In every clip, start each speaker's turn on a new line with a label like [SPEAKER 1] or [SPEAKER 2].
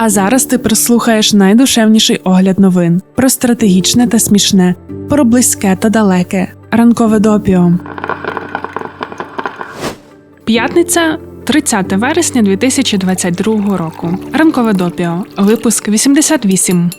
[SPEAKER 1] А зараз ти прислухаєш найдушевніший огляд новин про стратегічне та смішне, про близьке та далеке. Ранкове допіо. П'ятниця. 30 вересня 2022 року. Ранкове допіо. Випуск 88.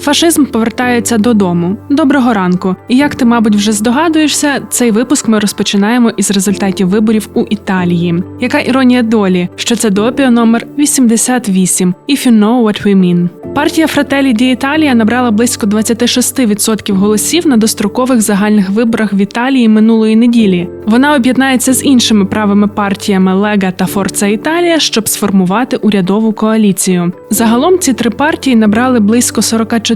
[SPEAKER 1] Фашизм повертається додому. Доброго ранку. І як ти, мабуть, вже здогадуєшся, цей випуск ми розпочинаємо із результатів виборів у Італії. Яка іронія долі, що це допіо номер 88, If you know what we mean. Партія Fratelli di Italia набрала близько 26% голосів на дострокових загальних виборах в Італії минулої неділі. Вона об'єднається з іншими правими партіями Лега та Форца Італія, щоб сформувати урядову коаліцію. Загалом ці три партії набрали близько 44%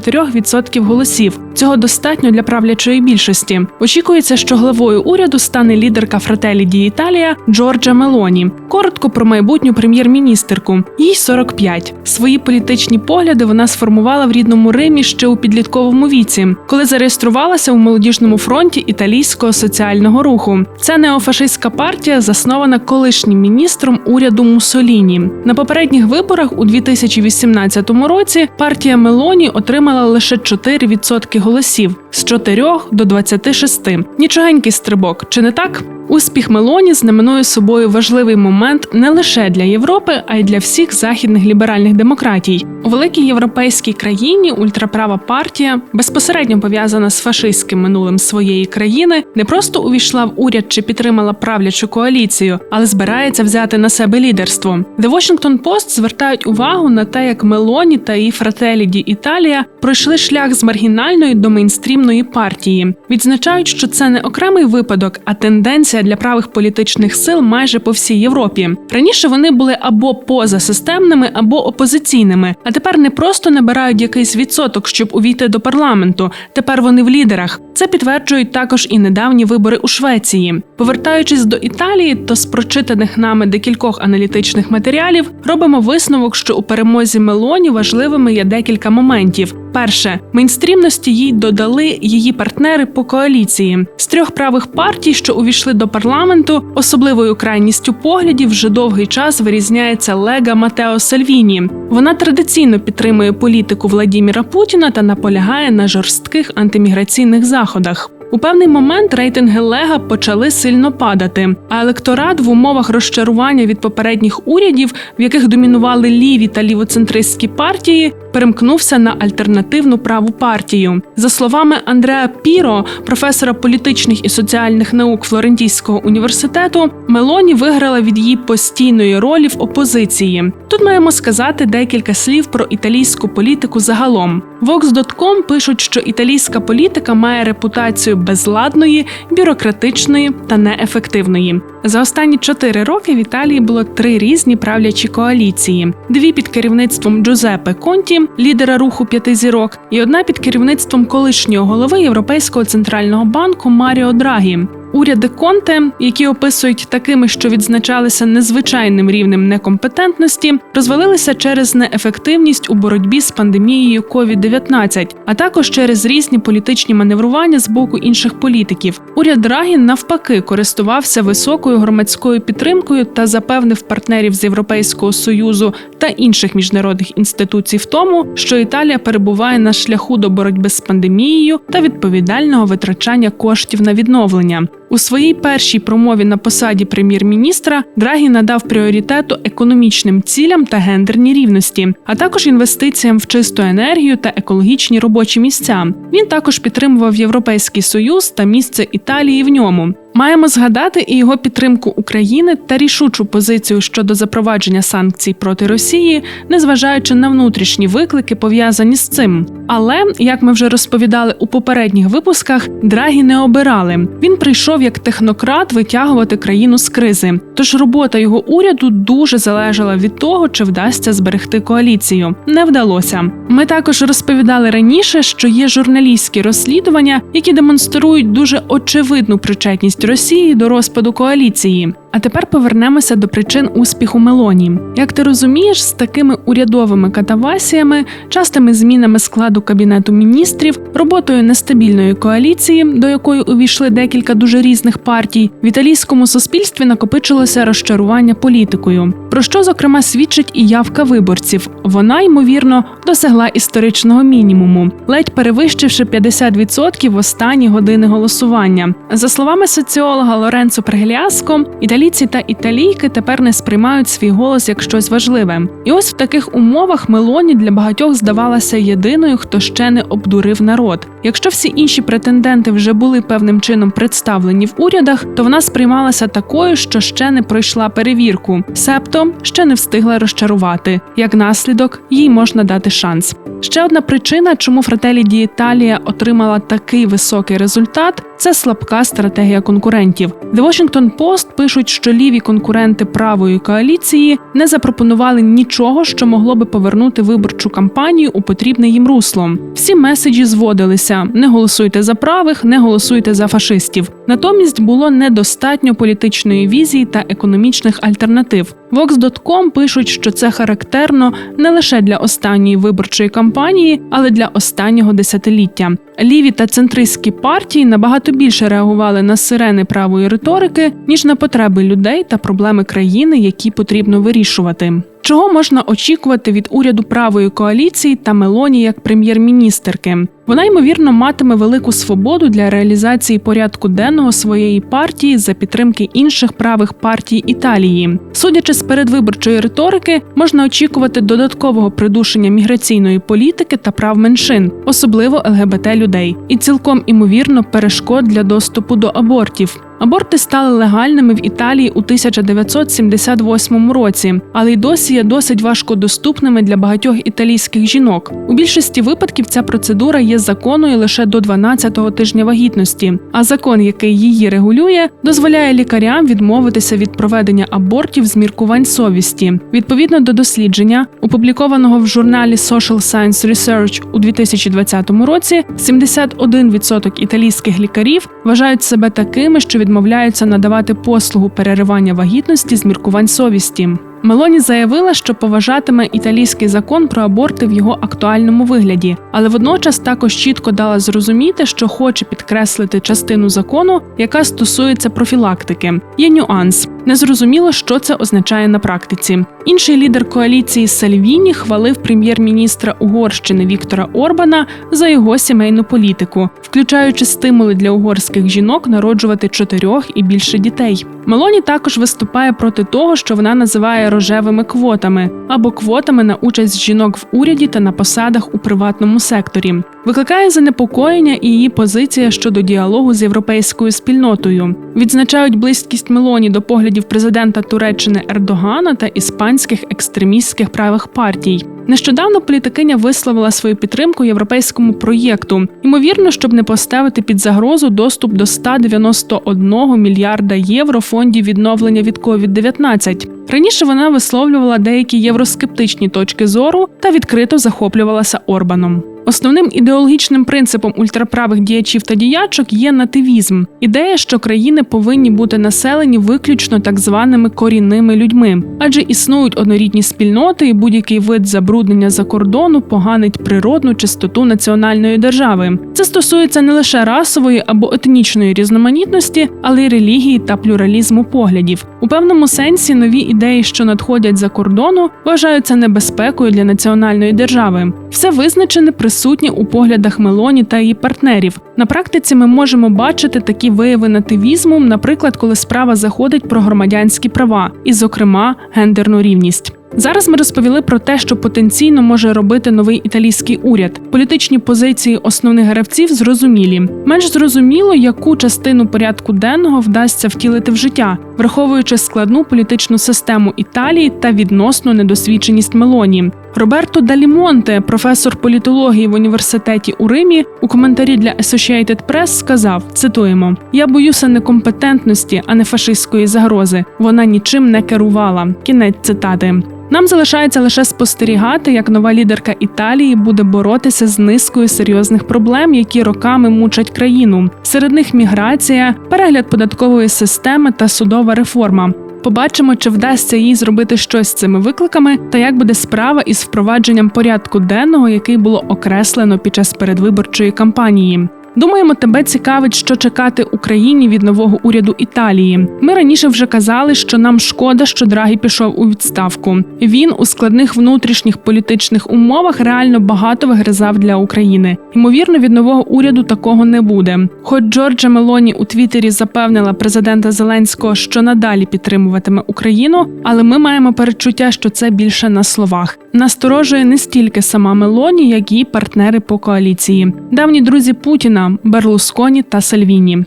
[SPEAKER 1] голосів. Цього достатньо для правлячої більшості. Очікується, що главою уряду стане лідерка Fratelli di Italia Джорджа Мелоні. Коротко про майбутню прем'єр-міністерку. Їй 45. Свої політичні погляди вона сформувала в рідному Римі ще у підлітковому віці, коли зареєструвалася у молодіжному фронті італійського соціального руху. Ця неофашистська партія заснована колишнім міністром уряду Муссоліні. На попередніх виборах у 2018 році партія Мелоні отримала лише 4% голосів з 4 до 26. Нічогенький стрибок, чи не так? Успіх Мелоні знаменує собою важливий момент не лише для Європи, а й для всіх західних ліберальних демократій. У великій європейській країні ультраправа партія, безпосередньо пов'язана з фашистським минулим своєї країни, не просто увійшла в уряд чи підтримала правлячу коаліцію, але збирається взяти на себе лідерство. The Washington Post звертають увагу на те, як Мелоні та її di Italia пройшли шлях з маргінальної до мейнстрімної партії. Відзначають, що це не окремий випадок, а тенденція для правих політичних сил майже по всій Європі. Раніше вони були або позасистемними, або опозиційними, а тепер не просто набирають якийсь відсоток, щоб увійти до парламенту. Тепер вони в лідерах. Це підтверджують також і недавні вибори у Швеції. Повертаючись до Італії, то з прочитаних нами декількох аналітичних матеріалів робимо висновок, що у перемозі Мелоні важливими є декілька моментів. Перше, мейнстрімності їй додали її партнери по коаліції з трьох правих партій, що увійшли до парламенту. Особливою крайністю поглядів вже довгий час вирізняється Лега Матео Сальвіні. Вона традиційно підтримує політику Владіміра Путіна та наполягає на жорстких антиміграційних заходах. У певний момент рейтинги Лега почали сильно падати, а електорат в умовах розчарування від попередніх урядів, в яких домінували ліві та лівоцентристські партії, перемкнувся на альтернативну праву партію. За словами Андреа Піро, професора політичних і соціальних наук Флорентійського університету, Мелоні виграла від її постійної ролі в опозиції. Тут маємо сказати декілька слів про італійську політику загалом. Vox.com пишуть, що італійська політика має репутацію безладної, бюрократичної та неефективної. За останні чотири роки в Італії було три різні правлячі коаліції: дві під керівництвом Джузеппе Конті, лідера руху п'яти зірок, і одна під керівництвом колишнього голови Європейського центрального банку Маріо Драгі. Уряди Конте, які описують такими, що відзначалися незвичайним рівнем некомпетентності, розвалилися через неефективність у боротьбі з пандемією COVID-19, а також через різні політичні маневрування з боку інших політиків. Уряд Драгі навпаки користувався високою громадською підтримкою та запевнив партнерів з Європейського союзу та інших міжнародних інституцій в тому, що Італія перебуває на шляху до боротьби з пандемією та відповідального витрачання коштів на відновлення. У своїй першій промові на посаді прем'єр-міністра Драгі надав пріоритету економічним цілям та гендерній рівності, а також інвестиціям в чисту енергію та екологічні робочі місця. Він також підтримував Європейський Союз та місце Італії в ньому. Маємо згадати і його підтримку України та рішучу позицію щодо запровадження санкцій проти Росії, незважаючи на внутрішні виклики, пов'язані з цим. Але як ми вже розповідали у попередніх випусках, Драгі не обирали. Він прийшов як технократ витягувати країну з кризи. Тож робота його уряду дуже залежала від того, чи вдасться зберегти коаліцію. Не вдалося. Ми також розповідали раніше, що є журналістські розслідування, які демонструють дуже очевидну причетність Росії до розпаду коаліції. А тепер повернемося до причин успіху Мелоні. Як ти розумієш, з такими урядовими катавасіями, частими змінами складу кабінету міністрів, роботою нестабільної коаліції, до якої увійшли декілька дуже різних партій, в італійському суспільстві накопичилося розчарування політикою. Про що зокрема свідчить і явка виборців. Вона ймовірно досягла історичного мінімуму, ледь перевищивши 50% в останні години голосування. За словами соціолога Лоренцо Прегеліаско, італійці та італійки тепер не сприймають свій голос як щось важливе. І ось в таких умовах Мелоні для багатьох здавалася єдиною, хто ще не обдурив народ. Якщо всі інші претенденти вже були певним чином представлені в урядах, то вона сприймалася такою, що ще не пройшла перевірку, себто ще не встигла розчарувати. Як наслідок, їй можна дати шанс. Ще одна причина, чому Фрателі Ді Італія отримала такий високий результат, це слабка стратегія конкурентів. The Washington Post пишуть, що ліві конкуренти правої коаліції не запропонували нічого, що могло би повернути виборчу кампанію у потрібне їм русло. Всі меседжі зводилися: не голосуйте за правих, не голосуйте за фашистів. Натомість було недостатньо політичної візії та економічних альтернатив. Vox.com пишуть, що це характерно не лише для останньої виборчої кампанії, але для останнього десятиліття. Ліві та центристські партії набагато більше реагували на сирени правої риторики ніж на потреби людей та проблеми країни, які потрібно вирішувати. Чого можна очікувати від уряду правої коаліції та Мелоні як прем'єр-міністерки? Вона ймовірно матиме велику свободу для реалізації порядку денного своєї партії за підтримки інших правих партій Італії. Судячи з передвиборчої риторики, можна очікувати додаткового придушення міграційної політики та прав меншин, особливо ЛГБТ людей, і цілком імовірно перешкод для доступу до абортів. Аборти стали легальними в Італії у 1978 році, але й досі є досить важкодоступними для багатьох італійських жінок. У більшості випадків ця процедура є законною лише до 12-го тижня вагітності. А закон, який її регулює, дозволяє лікарям відмовитися від проведення абортів з міркувань совісті. Відповідно до дослідження, опублікованого в журналі Social Science Research у 2020 році, 71% італійських лікарів вважають себе такими, що відмовляються надавати послугу переривання вагітності з міркувань совісті. Мелоні заявила, що поважатиме італійський закон про аборти в його актуальному вигляді, але водночас також чітко дала зрозуміти, що хоче підкреслити частину закону, яка стосується профілактики. Є нюанс. Незрозуміло, що це означає на практиці. Інший лідер коаліції Сальвіні хвалив прем'єр-міністра Угорщини Віктора Орбана за його сімейну політику, включаючи стимули для угорських жінок народжувати чотирьох і більше дітей. Мелоні також виступає проти того, що вона називає рожевими квотами або квотами на участь жінок в уряді та на посадах у приватному секторі. Викликає занепокоєння і її позиція щодо діалогу з європейською спільнотою. Відзначають близькість Мелоні до поглядів президента Туреччини Ердогана та іспанських екстремістських правих партій. Нещодавно політикиня висловила свою підтримку європейському проєкту, ймовірно, щоб не поставити під загрозу доступ до 191 мільярда євро фондів відновлення від COVID-19. Раніше вона висловлювала деякі євроскептичні точки зору та відкрито захоплювалася Орбаном. Основним ідеологічним принципом ультраправих діячів та діячок є нативізм ідея, що країни повинні бути населені виключно так званими корінними людьми, адже існують однорідні спільноти, і будь-який вид забруднення за кордону поганить природну чистоту національної держави. Це стосується не лише расової або етнічної різноманітності, але й релігії та плюралізму поглядів. У певному сенсі нові ідеї, що надходять за кордону, вважаються небезпекою для національної держави. Все визначене присутнє у поглядах Мелоні та її партнерів. На практиці ми можемо бачити такі вияви нативізму, наприклад, коли справа заходить про громадянські права, і, зокрема, гендерну рівність. Зараз ми розповіли про те, що потенційно може робити новий італійський уряд. Політичні позиції основних гравців зрозумілі. Менш зрозуміло, яку частину порядку денного вдасться втілити в життя, враховуючи складну політичну систему Італії та відносну недосвідченість Мелоні. Роберто Далімонте, професор політології в університеті у Римі, у коментарі для Associated Press сказав: цитуємо: Я боюся некомпетентності, а не фашистської загрози. Вона нічим не керувала. Кінець цитати. Нам залишається лише спостерігати, як нова лідерка Італії буде боротися з низкою серйозних проблем, які роками мучать країну. Серед них міграція, перегляд податкової системи та судова реформа. Побачимо, чи вдасться їй зробити щось з цими викликами, та як буде справа із впровадженням порядку денного, який було окреслено під час передвиборчої кампанії. Думаємо, тебе цікавить, що чекати Україні від нового уряду Італії. Ми раніше вже казали, що нам шкода, що Драгі пішов у відставку. Він у складних внутрішніх політичних умовах реально багато вигризав для України. Ймовірно, від нового уряду такого не буде. Хоч Джорджа Мелоні у Твіттері запевнила президента Зеленського, що надалі підтримуватиме Україну, але ми маємо перечуття, що це більше на словах. Насторожує не стільки сама Мелоні, як і партнери по коаліції. Давні друзі Путіна Берлусконі та Сальвіні.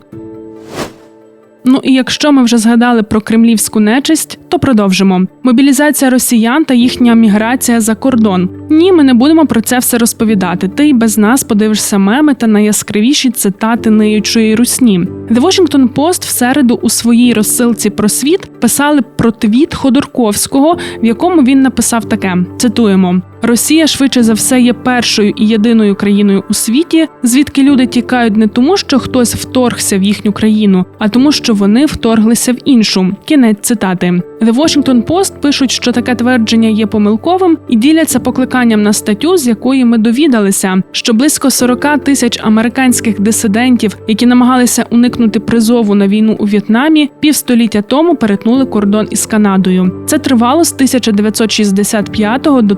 [SPEAKER 1] Ну і якщо ми вже згадали про кремлівську нечисть, то продовжимо. Мобілізація росіян та їхня міграція за кордон. Ні, ми не будемо про це все розповідати. Ти й без нас подивишся меми та найяскравіші цитати неючої русні. The Washington Post в середу у своїй розсилці про світ писали про твіт Ходорковського, в якому він написав таке: цитуємо. Росія швидше за все є першою і єдиною країною у світі, звідки люди тікають не тому, що хтось вторгся в їхню країну, а тому, що вони вторглися в іншу. Кінець цитати. The Washington Post пишуть, що таке твердження є помилковим і діляться покликанням на статтю, з якої ми довідалися, що близько 40 тисяч американських дисидентів, які намагалися уникнути призову на війну у В'єтнамі, півстоліття тому перетнули кордон із Канадою. Це тривало з 1965 до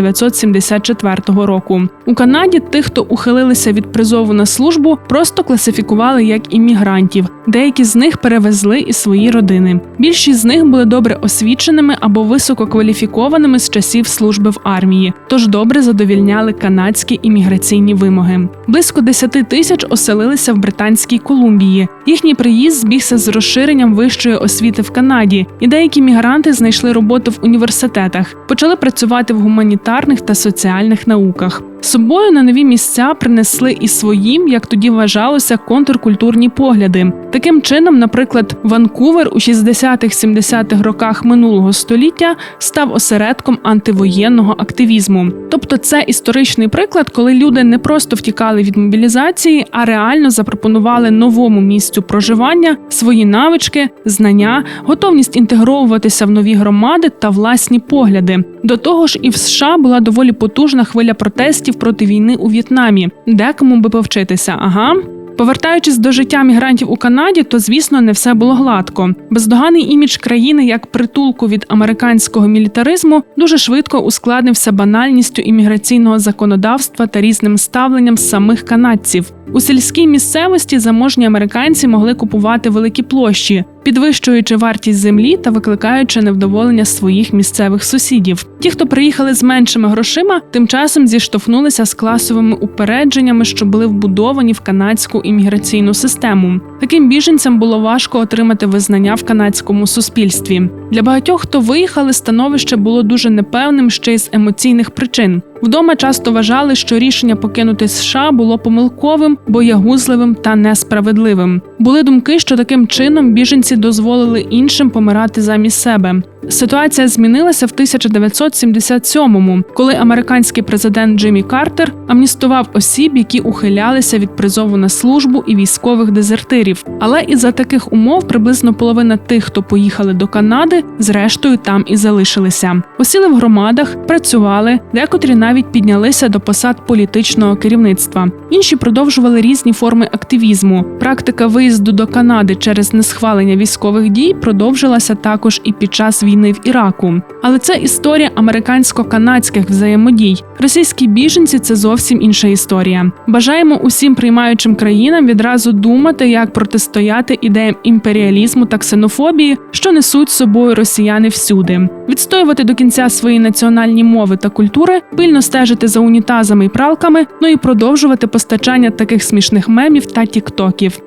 [SPEAKER 1] 1974 року. У Канаді тих, хто ухилилися від призову на службу, просто класифікували як іммігрантів. Деякі з них перевезли і свої родини. Більшість з них були добре освіченими або висококваліфікованими з часів служби в армії, тож добре задовільняли канадські імміграційні вимоги. Близько 10 тисяч оселилися в Британській Колумбії. Їхній приїзд збігся з розширенням вищої освіти в Канаді, і деякі мігранти знайшли роботу в університетах, почали працювати в гуманітарних та соціальних науках. Собою на нові місця принесли і своїм, як тоді вважалося, контркультурні погляди. Таким чином, наприклад, Ванкувер у 60-70-х роках минулого століття став осередком антивоєнного активізму. Тобто, це історичний приклад, коли люди не просто втікали від мобілізації, а реально запропонували новому місцю проживання свої навички, знання, готовність інтегровуватися в нові громади та власні погляди. До того ж, і в США була доволі потужна хвиля протестів проти війни у В'єтнамі, декому би повчитися. Ага. Повертаючись до життя мігрантів у Канаді, то звісно не все було гладко. Бездоганий імідж країни як притулку від американського мілітаризму дуже швидко ускладнився банальністю імміграційного законодавства та різним ставленням самих канадців. У сільській місцевості заможні американці могли купувати великі площі, підвищуючи вартість землі та викликаючи невдоволення своїх місцевих сусідів. Ті, хто приїхали з меншими грошима, тим часом зіштовхнулися з класовими упередженнями, що були вбудовані в канадську імміграційну систему. Таким біженцям було важко отримати визнання в канадському суспільстві. Для багатьох, хто виїхали, становище було дуже непевним ще й з емоційних причин. Вдома часто вважали, що рішення покинути США було помилковим, боягузливим та несправедливим. Були думки, що таким чином біженці дозволили іншим помирати замість себе. Ситуація змінилася в 1977-му, коли американський президент Джиммі Картер амністував осіб, які ухилялися від призову на службу і військових дезертирів. Але із за таких умов приблизно половина тих, хто поїхали до Канади, зрештою там і залишилися. Осіли в громадах, працювали, декотрі навіть піднялися до посад політичного керівництва. Інші продовжували різні форми активізму. Практика виїзду до Канади через несхвалення військових дій продовжилася також і під час війни в Іраку. Але це історія американсько-канадських взаємодій. Російські біженці це зовсім інша історія. Бажаємо усім приймаючим країнам відразу думати, як протистояти ідеям імперіалізму та ксенофобії, що несуть з собою росіяни всюди, відстоювати до кінця свої національні мови та культури, пильно стежити за унітазами і пралками, ну і продовжувати постачання таких смішних мемів та тіктоків.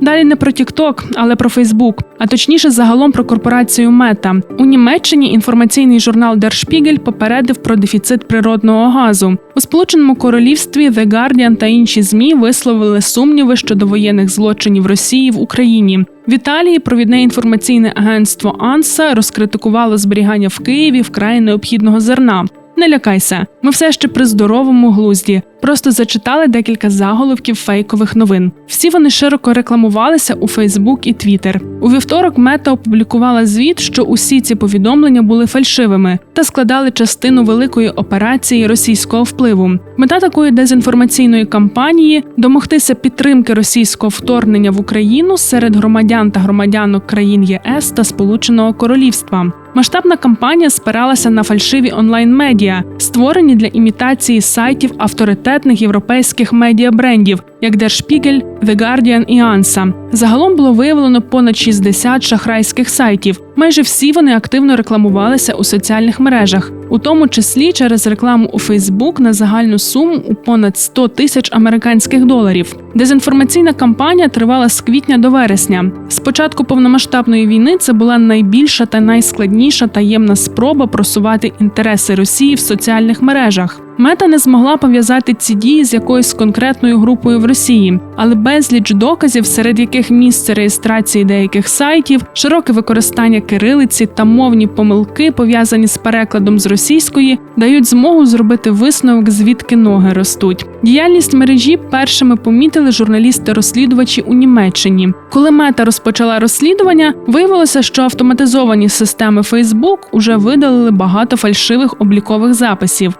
[SPEAKER 1] Далі не про TikTok, але про Facebook, а точніше, загалом про корпорацію Мета. У Німеччині інформаційний журнал Der Spiegel попередив про дефіцит природного газу. У Сполученому Королівстві The Guardian та інші змі висловили сумніви щодо воєнних злочинів Росії в Україні. В Італії провідне інформаційне агентство Анса розкритикувало зберігання в Києві вкрай необхідного зерна. Не лякайся, ми все ще при здоровому глузді. Просто зачитали декілька заголовків фейкових новин. Всі вони широко рекламувалися у Фейсбук і Твіттер. У вівторок мета опублікувала звіт, що усі ці повідомлення були фальшивими та складали частину великої операції російського впливу. Мета такої дезінформаційної кампанії домогтися підтримки російського вторгнення в Україну серед громадян та громадянок країн ЄС та Сполученого Королівства. Масштабна кампанія спиралася на фальшиві онлайн-медіа, створені для імітації сайтів авторитетних європейських медіабрендів, як Der Spiegel, The Guardian і ANSA. Загалом було виявлено понад 60 шахрайських сайтів. Майже всі вони активно рекламувалися у соціальних мережах, у тому числі через рекламу у Facebook на загальну суму у понад 100 тисяч американських доларів. Дезінформаційна кампанія тривала з квітня до вересня. З початку повномасштабної війни це була найбільша та найскладніша таємна спроба просувати інтереси Росії в соціальних мережах. Мета не змогла пов'язати ці дії з якоюсь конкретною групою в Росії, але безліч доказів, серед яких місце реєстрації деяких сайтів, широке використання кирилиці та мовні помилки, пов'язані з перекладом з російської, дають змогу зробити висновок, звідки ноги ростуть. Діяльність мережі першими помітили журналісти-розслідувачі у Німеччині. Коли мета розпочала розслідування, виявилося, що автоматизовані системи Facebook уже видалили багато фальшивих облікових записів.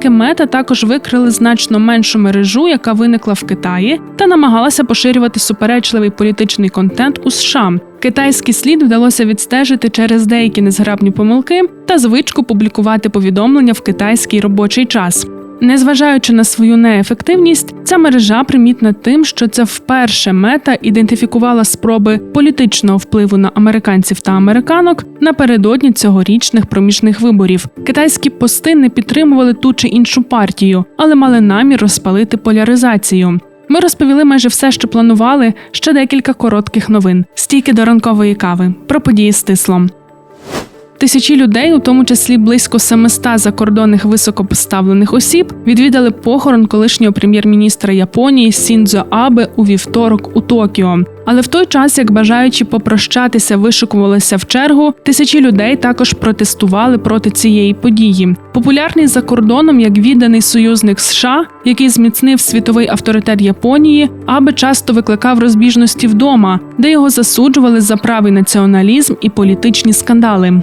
[SPEAKER 1] Дослідники мета також викрили значно меншу мережу, яка виникла в Китаї, та намагалася поширювати суперечливий політичний контент у США. Китайський слід вдалося відстежити через деякі незграбні помилки та звичку публікувати повідомлення в китайський робочий час. Незважаючи на свою неефективність, ця мережа примітна тим, що це вперше мета ідентифікувала спроби політичного впливу на американців та американок напередодні цьогорічних проміжних виборів. Китайські пости не підтримували ту чи іншу партію, але мали намір розпалити поляризацію. Ми розповіли майже все, що планували. Ще декілька коротких новин. Стійки до ранкової кави про події з тислом. Тисячі людей, у тому числі близько 700 закордонних високопоставлених осіб, відвідали похорон колишнього прем'єр-міністра Японії Сіндзо Абе у вівторок у Токіо. Але в той час, як бажаючи попрощатися, вишикувалися в чергу, тисячі людей також протестували проти цієї події. Популярний за кордоном як відданий союзник США, який зміцнив світовий авторитет Японії, аби часто викликав розбіжності вдома, де його засуджували за правий націоналізм і політичні скандали.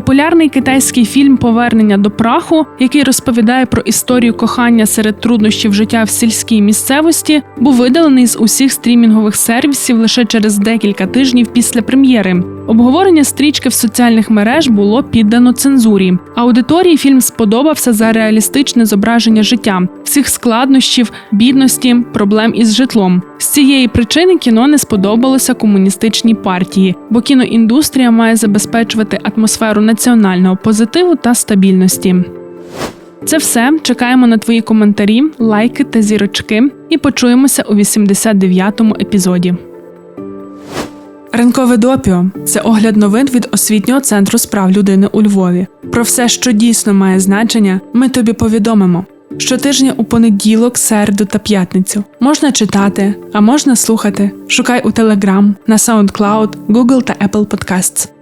[SPEAKER 1] Популярний китайський фільм Повернення до праху, який розповідає про історію кохання серед труднощів життя в сільській місцевості, був видалений з усіх стрімінгових сервісів лише через декілька тижнів після прем'єри. Обговорення стрічки в соціальних мереж було піддано цензурі. Аудиторії фільм сподобався за реалістичне зображення життя, всіх складнощів, бідності, проблем із житлом. З цієї причини кіно не сподобалося комуністичній партії, бо кіноіндустрія має забезпечувати атмосферу національного позитиву та стабільності. Це все. Чекаємо на твої коментарі, лайки та зірочки, і почуємося у 89-му епізоді. Ранкове допіо це огляд новин від освітнього центру справ людини у Львові. Про все, що дійсно має значення, ми тобі повідомимо. Щотижня у понеділок, середу та п'ятницю можна читати, а можна слухати. Шукай у Telegram, на SoundCloud, Google та Apple Podcasts.